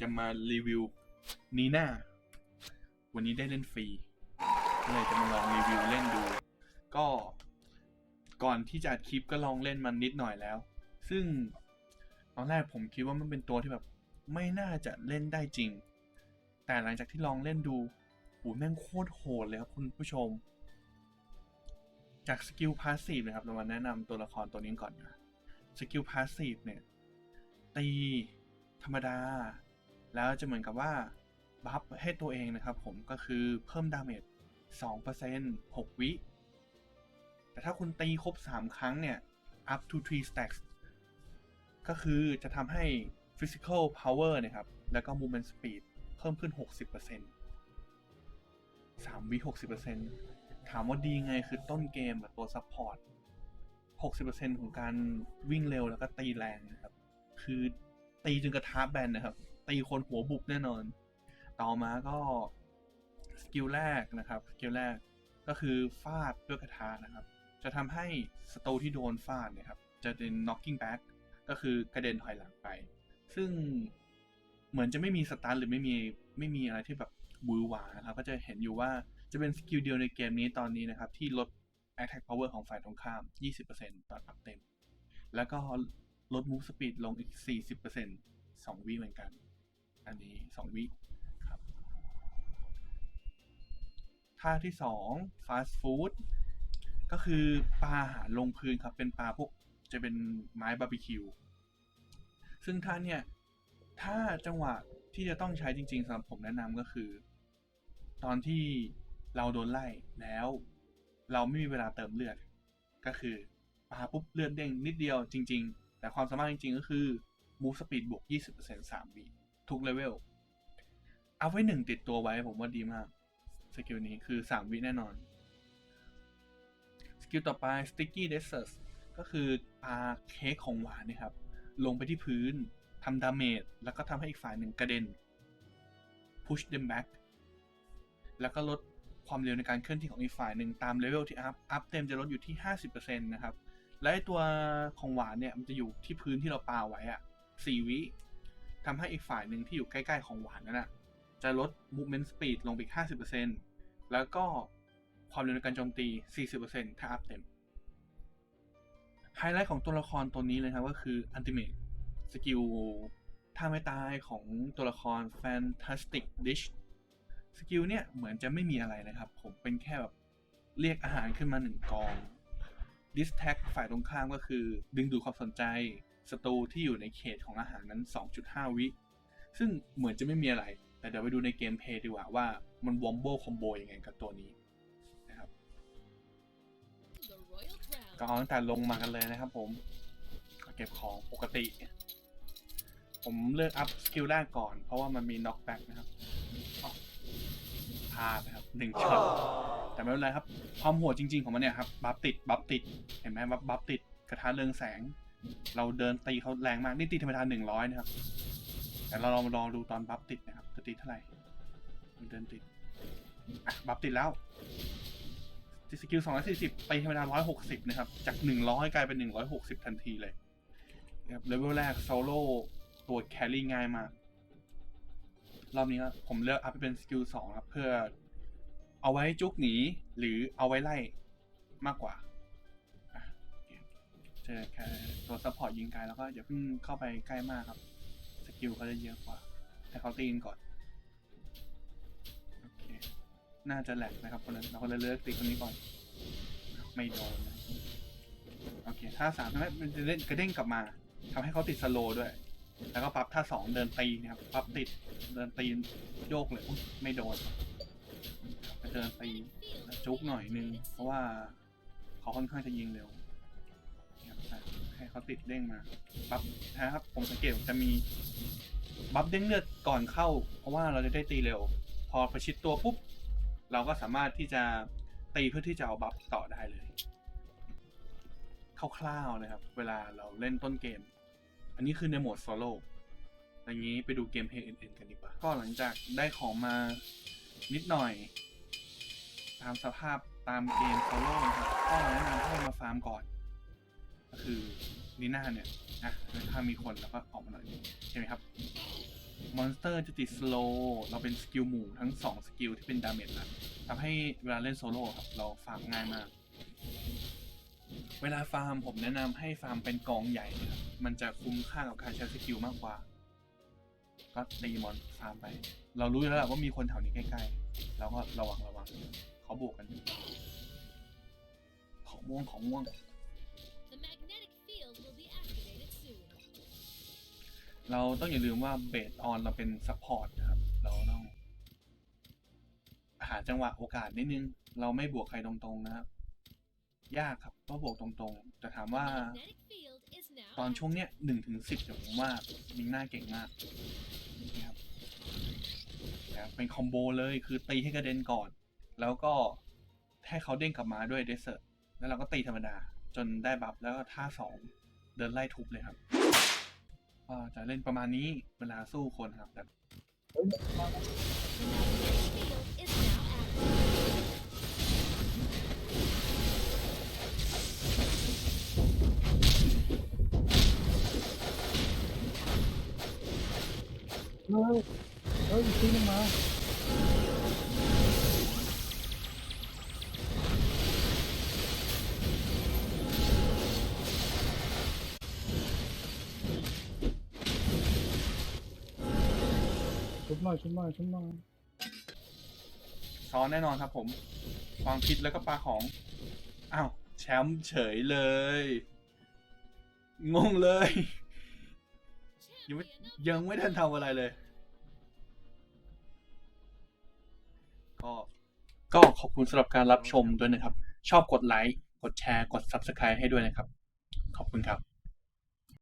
จะมารีวิวนีน่าวันนี้ได้เล่นฟรีเลยจะมาลองรีวิวเล่นดู ก็ก่อนที่จะอัดคลิปก็ลองเล่นมันนิดหน่อยแล้ว ซึ่งตอนแรกผมคิดว่ามันเป็นตัวที่แบบไม่น่าจะเล่นได้จริง แต่หลังจากที่ลองเล่นดูโอ้แม่งโคตรโหดเลยครับคุณผู้ชม จากสกิลพาสซีฟนะครับเรามาแนะนำตัวละครตัวนี้ก่อนนะสกิลพาสซีฟเนี่ยตีธรรมดา แล้วจะเหมือนกับว่าบัฟให้ตัวเองนะครับผมก็คือเพิ่มดาเมจ2% 6 วิ แต่ถ้าคุณตีครบ 3 ครั้งเนี่ย up to 3 stacks ก็คือจะทำให้ physical power นะครับ แล้วก็ movement speed เพิ่มขึ้น 60% 3 วิ 60%ถามว่าดีไงคือต้นเกมแบบตัว support 60%ของการวิ่งเร็วแล้วก็ตีแรงนะครับ คือตีจนกระทะแบนนะครับ ตีคนหัวบุกแน่นอน ต่อมาก็สกิลแรกนะครับสกิลแรกก็คือฟาดด้วยกระทะนะครับ จะทำให้สโตที่โดนฟาดเนี่ยครับ จะเป็น knocking back ก็คือกระเด็นถอยหลังไป ซึ่งเหมือนจะไม่มีสตาร์หรือไม่มีไม่มีอะไรที่แบบหวือหวานะครับ ก็จะเห็นอยู่ว่าจะเป็นสกิลเดียวในเกมนี้ตอนนี้นะครับ ที่ลด attack power ของฝ่ายตรงข้าม 20%ตอนอัพเต็ม แล้วก็ลด move speed ลงอีก 40% 2วิเหมือนกัน อันนี้ 2 วิครับท่าที่ 2 fast food ก็คือปลาอาหารลงพื้นครับ เป็นปลาพวกจะเป็นไม้บาร์บีคิว ซึ่งท่าเนี่ย ถ้าจังหวะที่จะต้องใช้จริงๆสำหรับผมแนะนำก็คือ ตอนที่เราโดนไล่แล้ว เราไม่มีเวลาเติมเลือด ก็คือปาปุ๊บเลือดเด้งนิดเดียวจริง ๆ แต่ความสามารถจริง ๆ ก็คือ move speed บวก 20% 3วิ ทุกเลเวล เอาไว้หนึ่งติดตัวไว้ผมว่าดีมาก สกิลนี้คือ 3 วิแน่นอน สกิลต่อไป sticky desserts ก็คือปาเค้กของหวานนะครับ ลงไปที่พื้นทำดาเมจแล้วก็ทำให้อีกฝ่ายหนึ่งกระเด็น push them back แล้วก็ลดความเร็วในการเคลื่อนที่ของอีกฝ่ายหนึ่งตามเลเวลที่อัพ อัพเต็มจะลดอยู่ที่ 50%นะครับ และตัวของหวานเนี่ยมันจะอยู่ที่พื้นที่เราปาไว้อะ4วิ ทำให้อีกฝ่ายหนึ่งที่อยู่ใกล้ ๆ ของหวานนั่นนะจะลด movement speed ลงไป 50%แล้วก็ความเร็วในการโจมตี 40%ถ้าอัพเต็ม ไฮไลท์ของตัวละครตัวนี้เลยครับก็คือ Ultimate สกิลท่าไม่ตายของตัวละคร Fantastic Dish สกิลเนี่ยเหมือนจะไม่มีอะไรนะครับ ผมเป็นแค่แบบเรียกอาหารขึ้นมาหนึ่งกองดิสแท็กฝ่ายตรงข้ามก็คือ ดึงดูดความสนใจ ศัตรูที่อยู่ในเขตของอาหารนั้น 2.5 วิ ซึ่งเหมือนจะไม่มีอะไร แต่เดี๋ยวไปดูในเกมเพย์ดีกว่าว่ามันวอมโบคอมโบยังไงกับตัวนี้นะครับก็เอาตั้งแต่ลงมากันเลยนะครับผมเก็บของปกติ ผมเลือกอัพสกิลแรกก่อน เพราะว่ามันมีน็อกแบ็กนะครับพลาดนะครับหนึ่งช็อตแต่ไม่เป็นไรครับ ความโหดจริง ๆ ของมันเนี่ยครับ บัฟติด บัฟติด เห็นไหมบัฟบัฟติด กระทะเรืองแสง เราเดินตีเขาแรงมาก นี่ตีธรรมดาหนึ่งร้อยนะครับ แต่เราลองลองดูตอนบัฟติดนะครับจะตีเท่าไหร่เดินติดบัฟติดแล้วสกิล240ไปธรรมดา160นะครับ จาก100กลายเป็น160ทันทีเลยนะครับเลเวลแรกโซโล่ตัวแครี่ง่ายมาก รอบนี้ก็ผมเลือกอัพไปเป็นสกิล2ครับ เพื่อเอาไว้จุกหนีหรือเอาไว้ไล่มากกว่า จอแค่ตัวซัพพอร์ตยิงไกลแล้วก็อย่าเพิ่งเข้าไปใกล้มากครับ สกิลเขาจะเยอะกว่า แต่เขาตีนก่อน โอเค น่าจะแหลกนะครับคนนั้นเราก็เลยเลือกตีคนนี้ก่อน ไม่โดนนะโอเค ท่าสามทำให้มันจะเล่นกระเด้งกลับมาทำให้เขาติดสโลด้วย แล้วก็ปรับท่าสองเดินตีนะครับปรับติดเดินตีโยกเลยไม่โดนไปเดินตีจุกหน่อยนึงเพราะว่าเขาค่อนข้างจะยิงเร็ว เขาติดเด้งมาปรับนะครับ ผมสังเกตจะมีบัฟเด้งเลือดก่อนเข้า เพราะว่าเราจะได้ตีเร็ว พอประชิดตัวปุ๊บ เราก็สามารถที่จะตีเพื่อที่จะเอาบัฟต่อได้เลยคร่าวๆนะครับ เวลาเราเล่นต้นเกม อันนี้คือในโหมดโซโล่อย่างนี้ไปดูเกมเพลย์อื่นๆกันดีกว่า ก็หลังจากได้ของมานิดหน่อย ตามสภาพตามเกมโซโล่นะครับก็แนะนำให้มาฟาร์มก่อน ก็คือลีน่าเนี่ยนะถ้ามีคนแล้วก็ออกมาหน่อยใช่ไหมครับมอนสเตอร์จะติดสโลว์เราเป็นสกิลหมู่ทั้ง 2 สกิลที่เป็นดาเมจนะทำให้เวลาเล่นโซโล่ครับ เราฟาร์มง่ายมาก เวลาฟาร์มผมแนะนำให้ฟาร์มเป็นกองใหญ่นะครับมันจะคุ้มค่ากับการใช้สกิลมากกว่า ก็ตีมอนฟาร์มไป เรารู้แล้วแหละว่ามีคนแถวนี้ใกล้ๆเราก็ระวังระวังเขาบวกกัน ของม่วงของม่วง เราต้องอย่าลืมว่าเบสออนเราเป็นซัพพอร์ตนะครับ เราต้องหาจังหวะโอกาสนิดนึง เราไม่บวกใครตรงๆนะครับ ยากครับต้องบวกตรงๆ แต่ถามว่าตอนช่วงเนี้ยหนึ่งถึงสิบผมว่ามิงหน้าเก่งมากนี่ครับนะครับเป็นคอมโบเลยคือตีให้กระเด็นก่อน แล้วก็ให้เขาเด้งกลับมาด้วยเดสเซอร์แล้วเราก็ตีธรรมดา จนได้บัฟแล้วก็ท่าสองเดินไล่ทุบเลยครับ ก็จะเล่นประมาณนี้เวลาสู้คนครับแบบเฮ้ยเฮ้ยอีกทีนึงมา ชุบหน่อยชุบหน่อยชุบหน่อยซ้อนแน่นอนครับผมควางพิษแล้วก็ปลาของอ้าวแชมป์เฉยเลย งงเลย ยังไม่ยังไม่ทันทำอะไรเลย ก็ก็ขอบคุณสำหรับการรับชมด้วยนะครับ ชอบกดไลค์ กดแชร์ กด Subscribe ให้ด้วยนะครับ ขอบคุณครับ